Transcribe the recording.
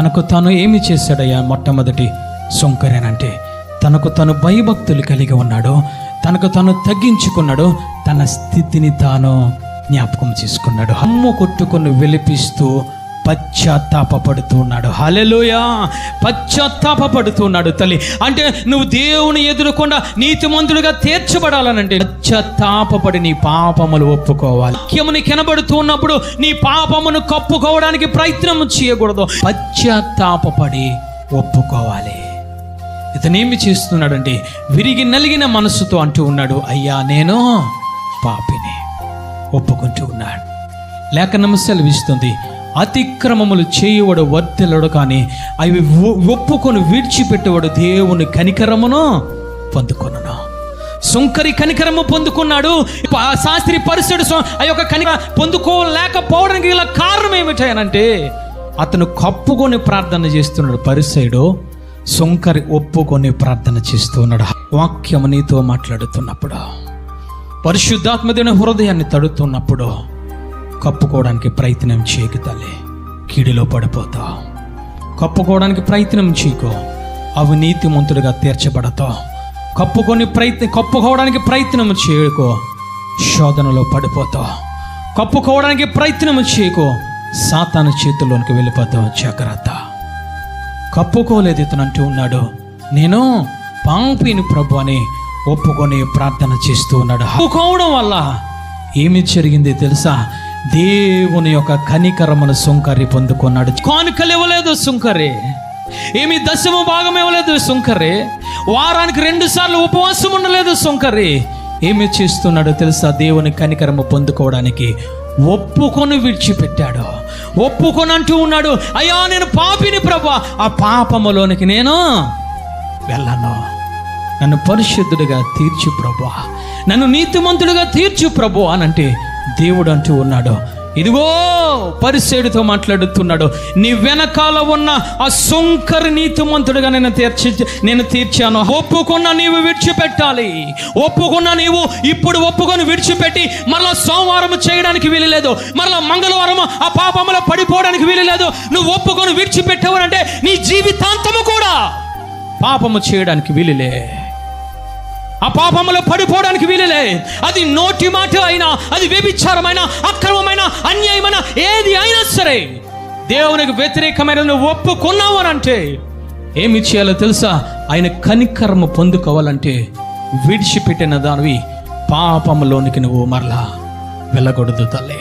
తనకు తాను ఏమి చేశాడయ్యా మొట్టమొదటి? సొంకరేనంటే తనకు తను భయభక్తులు కలిగి ఉన్నాడు తనకు తను తగ్గించుకున్నాడు తన స్థితిని తాను జ్ఞాపకం చేసుకున్నాడు. హమ్ము కొట్టుకొని వెలిపిస్తూ పశ్చాత్తాపడుతూ ఉన్నాడు హలెలుయా పశ్చాత్తాపడుతున్నాడు తల్లి. అంటే నువ్వు దేవుని ఎదురుకుండా నీతిమంతుడిగా తీర్చబడాలనంటే పశ్చాత్తాపడి నీ పాపములు ఒప్పుకోవాలి. ముఖ్యముని కనబడుతున్నప్పుడు నీ పాపమును కప్పుకోవడానికి ప్రయత్నం చేయకూడదు. పశ్చాత్తాపడి ఒప్పుకోవాలి. ఇతనేమి చేస్తున్నాడంటే విరిగి నలిగిన మనసుతో అంటూ ఉన్నాడు అయ్యా నేను పాపిని. ఒప్పుకుంటూ ఉన్నాడు. లేఖనం సెలవిస్తుంది అతిక్రమములు చేయువాడు వర్తిల్లడు కానీ అవి ఒ- ఒప్పుకొని విడిచిపెట్టేవాడు దేవుని కనికరమును పొందుకొనును. సుంకరి కనికరము పొందుకున్నాడు. శాస్త్రి పరిసడు ఆ యొక్క కనిక పొందుకోలేకపోవడానికి గల కారణం ఏమిటనంటే అతను కప్పుకొని ప్రార్థన చేస్తున్నాడు. పరిసైడు సుంకరి ఒప్పుకొని ప్రార్థన చేస్తున్నాడు. వాక్యము నీతో మాట్లాడుతున్నప్పుడు పరిశుద్ధాత్మదిన హృదయాన్ని తడుతున్నప్పుడు కప్పుకోవడానికి ప్రయత్నం చేయకు తల్లి. కీడులో పడిపోతావు. కప్పుకోవడానికి ప్రయత్నం చేయకో. అవి నీతిమంతుడిగా తీర్చబడతావు. కప్పుకొని ప్రయత్న కప్పుకోవడానికి ప్రయత్నం చేయకో. శోధనలో పడిపోతావు. కప్పుకోవడానికి ప్రయత్నం చేయకో. సాతాను చేతుల్లోనికి వెళ్ళిపోతావు. జాగ్రత్త. కప్పుకోలేదు ఇతను అంటూ ఉన్నాడు. నేను పాంపిని ప్రభు అని ఒప్పుకొని ప్రార్థన చేస్తూ ఉన్నాడు. ఒప్పుకోవడం వల్ల ఏమి జరిగింది తెలుసా? దేవుని యొక్క కనికరమును సుంకరి పొందుకున్నాడు. కానుకలు ఇవ్వలేదు సుంకరి. ఏమి దశమ భాగం ఇవ్వలేదు సుంకరి. వారానికి రెండు సార్లు ఉపవాసం ఉండలేదు సుంకరి. ఏమి చేస్తున్నాడో తెలుసా? దేవుని కనికరము పొందుకోవడానికి ఒప్పుకొని విడిచిపెట్టాడు. ఒప్పుకొని అంటూ ఉన్నాడు అయ్యా నేను పాపిని ప్రభా. ఆ పాపములోనికి నేను వెళ్ళను. నన్ను పరిశుద్ధుడిగా తీర్చు ప్రభా. నన్ను నీతిమంతుడిగా తీర్చు ప్రభు అని అంటే దేవుడు అంటూ ఉన్నాడు. ఇదిగో పరిసేడుతో మాట్లాడుతున్నాడు. నీ వెనకాల ఉన్న ఆ సొంకరి నీతిమంతుడుగా నేను తీర్చి నేను తీర్చాను. ఒప్పుకున్న నీవు విడిచిపెట్టాలి. ఒప్పుకున్న నీవు ఇప్పుడు ఒప్పుకొని విడిచిపెట్టి మరలా సోమవారం చేయడానికి వీలులేదు. మరలా మంగళవారం ఆ పాపములో పడిపోవడానికి వీలులేదు. నువ్వు ఒప్పుకొని విడిచిపెట్టావనంటే నీ జీవితాంతము కూడా పాపము చేయడానికి వీలులే. ఆ పాపంలో పడిపోవడానికి వీలులే. అది నోటి మాట అయినా అది వ్యభిచారమైన అక్రమమైన అన్యాయమైన ఏది అయినా సరే దేవునికి వ్యతిరేకమైన నువ్వు ఒప్పుకున్నావు అని అంటే ఏమి చేయాలో తెలుసా? ఆయన కనికర్మ పొందుకోవాలంటే విడిచిపెట్టిన దానివి పాపంలోనికి నువ్వు మరలా వెళ్ళకూడదు తల్లే.